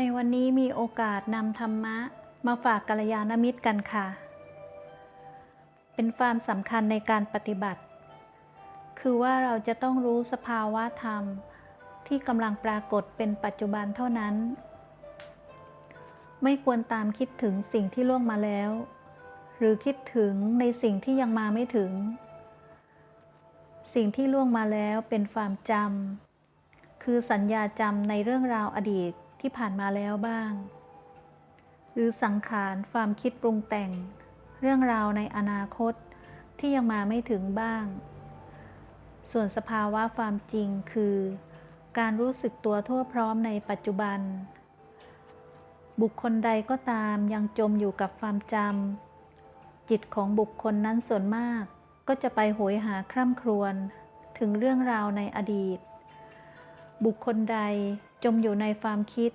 ในวันนี้มีโอกาสนำธรรมะมาฝากกัลยาณมิตรกันค่ะ เป็นความสำคัญในการปฏิบัติ คือว่าเราจะต้องรู้สภาวะธรรม ที่กำลังปรากฏเป็นปัจจุบันเท่านั้น ไม่ควรตามคิดถึงสิ่งที่ล่วงมาแล้ว หรือคิดถึงในสิ่งที่ยังมาไม่ถึง สิ่งที่ล่วงมาแล้วเป็นความจำคือสัญญาจำในเรื่องราวอดีต ที่ผ่านมาแล้วบ้าง หรือสังขารความคิดปรุงแต่ง เรื่องราวในอนาคตที่ยังมาไม่ถึงบ้าง ส่วนสภาวะความจริงคือ การรู้สึกตัวทั่วพร้อมในปัจจุบัน บุคคลใดก็ตามยังจมอยู่กับความจำจิตของบุคคลนั้นส่วนมาก ก็จะไปโหยหาคร่ำครวญถึงเรื่องราวในอดีต บุคคลใด จมอยู่ในความคิด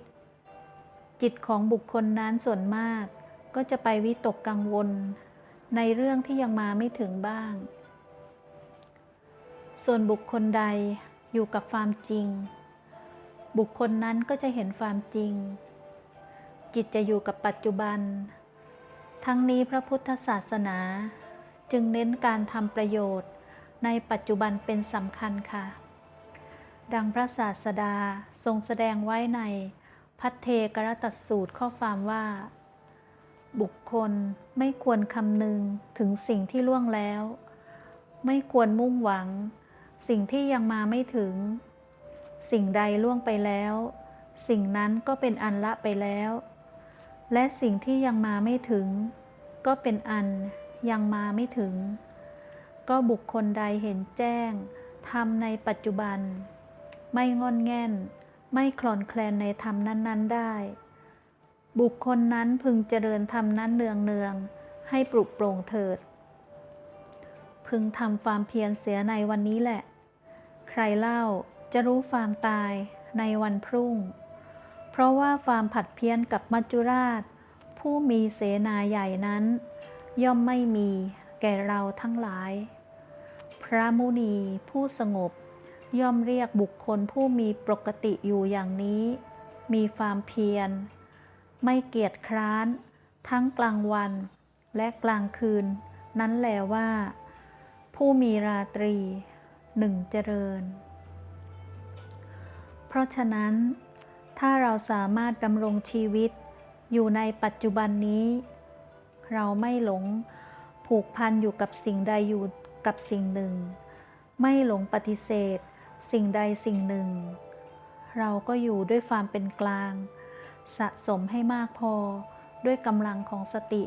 จิตของบุคคลนั้นส่วนมาก ก็จะไปวิตกกังวล ในเรื่องที่ยังมาไม่ถึงบ้าง ส่วนบุคคลใดอยู่กับความจริง บุคคลนั้นก็จะเห็นความจริง จิตจะอยู่กับปัจจุบัน ทั้งนี้พระพุทธศาสนา จึงเน้นการทำประโยชน์ในปัจจุบันเป็นสำคัญค่ะ ดังพระศาสดาทรงแสดงไว้ในพัทเทกรตัสสูตรข้อความว่า บุคคลไม่ควรคำนึงถึงสิ่งที่ล่วงแล้ว ไม่ควรมุ่งหวัง สิ่งที่ยังมาไม่ถึง สิ่งใดล่วงไปแล้ว สิ่งนั้นก็เป็นอันละไปแล้ว และสิ่งที่ยังมาไม่ถึง ก็เป็นอันยังมาไม่ถึง ก็บุคคลใดเห็นแจ้งทำในปัจจุบัน ไม่งอนแง่น ไม่คลอนแคลนในธรรมนั้น ๆ ได้ บุคคลนั้นพึงเจริญธรรมนั้นเนืองเนืองๆให้ปลุกโปร่งเถิด พึงทำความเพียรเสียในวันนี้แหละ ใครเล่าจะรู้ความตายในวันพรุ่ง เพราะว่าความผัดเพี้ยนกับมัจจุราช ผู้มีเสนาใหญ่นั้น ย่อมไม่มีแก่เราทั้งหลาย พระมุนีผู้สงบ ย่อมเรียกบุคคลผู้มีปกติอยู่อย่างนี้ มีความเพียร ไม่เกียจคร้าน ทั้งกลางวันและกลางคืน นั้นแหลว่า ผู้มีราตรีหนึ่งเจริญ เพราะฉะนั้น ถ้าเราสามารถดำรงชีวิตอยู่ในปัจจุบันนี้ เราไม่หลงผูกพันอยู่กับสิ่งใดอยู่กับสิ่งหนึ่ง ไม่หลงปฏิเสธ สิ่งใดสิ่งหนึ่ง เราก็อยู่ด้วยความเป็นกลาง สะสมให้มากพอ ด้วยกำลังของสติ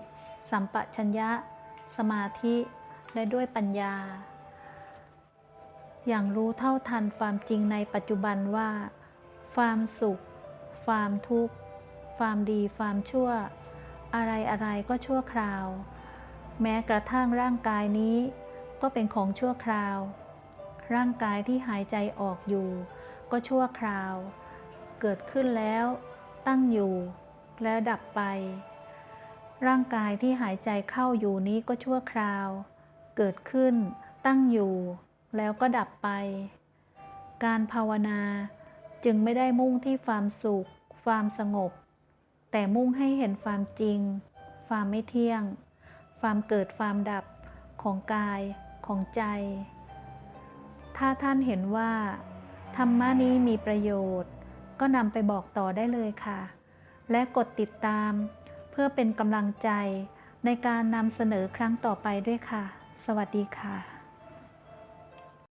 สัมปชัญญะ สมาธิ และด้วยปัญญา อย่างรู้เท่าทันความจริงในปัจจุบันว่า ความสุข ความทุกข์ ความดี ความชั่ว อะไรอะไรก็ชั่วคราว แม้กระทั่งร่างกายนี้ ก็เป็นของชั่วคราว ร่างกายที่หายใจออกอยู่ ก็ชั่วคราว เกิดขึ้นแล้ว ตั้งอยู่ แล้วดับไป ร่างกายที่หายใจเข้าอยู่นี้ก็ชั่วคราว เกิดขึ้น ตั้งอยู่ แล้วก็ดับไป การภาวนาจึงไม่ได้มุ่งที่ความสุข ความสงบ แต่มุ่งให้เห็นความจริง ความไม่เที่ยง ความเกิดความดับของกายของใจ ถ้าท่านเห็นว่า ธรรมะนี้มีประโยชน์ ก็นำไปบอกต่อได้เลยค่ะ และกดติดตาม เพื่อเป็นกำลังใจในการนำเสนอครั้งต่อไปด้วยค่ะ สวัสดีค่ะ